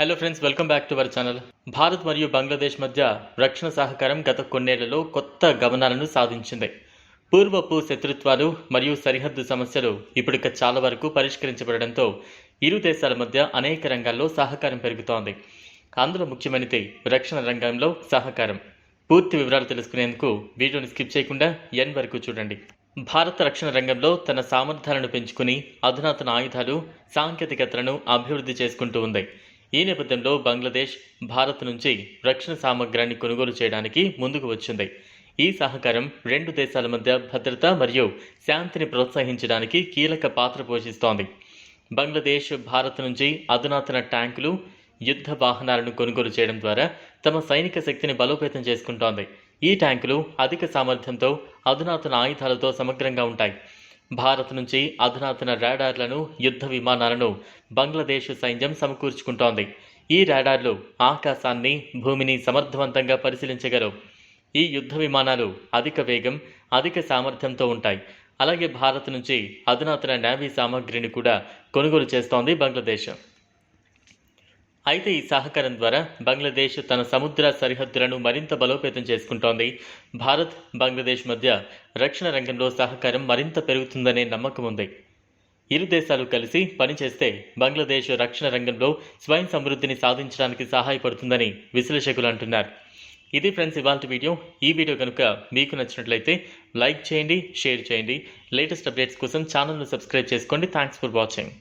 Hello friends welcome back to our channel Bharat మరియు బంగ్లాదేశ్ మధ్య రక్షణ సహకారం గత కొన్నేళ్ళలో కొత్త గమనాలను సాధించింది. పూర్వపు శత్రుత్వాలు మరియు సరిహద్దు సమస్యలు ఇప్పటిక చాలా వరకు పరిష్కరించబడడంతో ఇరు దేశాల మధ్య అనేక రంగాల్లో సహకారం పెరుగుతోంది. అందులో ముఖ్యమైనది రక్షణ రంగంలో సహకారం. పూర్తి వివరాలు తెలుసుకునేందుకు వీడియోని స్కిప్ చేయకుండా ఎన్ వరకు చూడండి. భారత రక్షణ రంగంలో తన సామర్థ్యాలను పెంచుకుని అధునాతన ఆయుధాలు సాంకేతికతలను అభివృద్ధి చేసుకుంటూ ఉంది. ఈ నేపథ్యంలో బంగ్లాదేశ్ భారత్ నుంచి రక్షణ సామగ్రాన్ని కొనుగోలు చేయడానికి ముందుకు వచ్చింది. ఈ సహకారం రెండు దేశాల మధ్య భద్రత మరియు శాంతిని ప్రోత్సహించడానికి కీలక పాత్ర పోషిస్తోంది. బంగ్లాదేశ్ భారత్ నుంచి అధునాతన ట్యాంకులు యుద్ధ వాహనాలను కొనుగోలు చేయడం ద్వారా తమ సైనిక శక్తిని బలోపేతం చేసుకుంటోంది. ఈ ట్యాంకులు అధిక సామర్థ్యంతో అధునాతన ఆయుధాలతో సమగ్రంగా ఉంటాయి. భారత్ నుంచి అధునాతన రాడార్లను యుద్ధ విమానాలను బంగ్లాదేశ్ సైన్యం సమకూర్చుకుంటోంది. ఈ రాడార్లు ఆకాశాన్ని భూమిని సమర్థవంతంగా పరిశీలించగలవు. ఈ యుద్ధ విమానాలు అధిక వేగం అధిక సామర్థ్యంతో ఉంటాయి. అలాగే భారత్ నుంచి అధునాతన నేవీ సామగ్రిని కూడా కొనుగోలు చేస్తోంది బంగ్లాదేశ్. అయితే ఈ సహకారం ద్వారా బంగ్లాదేశ్ తన సముద్ర సరిహద్దులను మరింత బలోపేతం చేసుకుంటోంది. భారత్ బంగ్లాదేశ్ మధ్య రక్షణ రంగంలో సహకారం మరింత పెరుగుతుందనే నమ్మకం ఉంది. ఇరు దేశాలు కలిసి పనిచేస్తే బంగ్లాదేశ్ రక్షణ రంగంలో స్వయం సమృద్ధిని సాధించడానికి సహాయపడుతుందని విశ్లేషకులు అంటున్నారు. ఇది ఫ్రెండ్స్ ఇవాళ వీడియో. ఈ వీడియో కనుక మీకు నచ్చినట్లయితే లైక్ చేయండి షేర్ చేయండి. లేటెస్ట్ అప్డేట్స్ కోసం ఛానల్ను సబ్స్క్రైబ్ చేసుకోండి. Thanks for watching.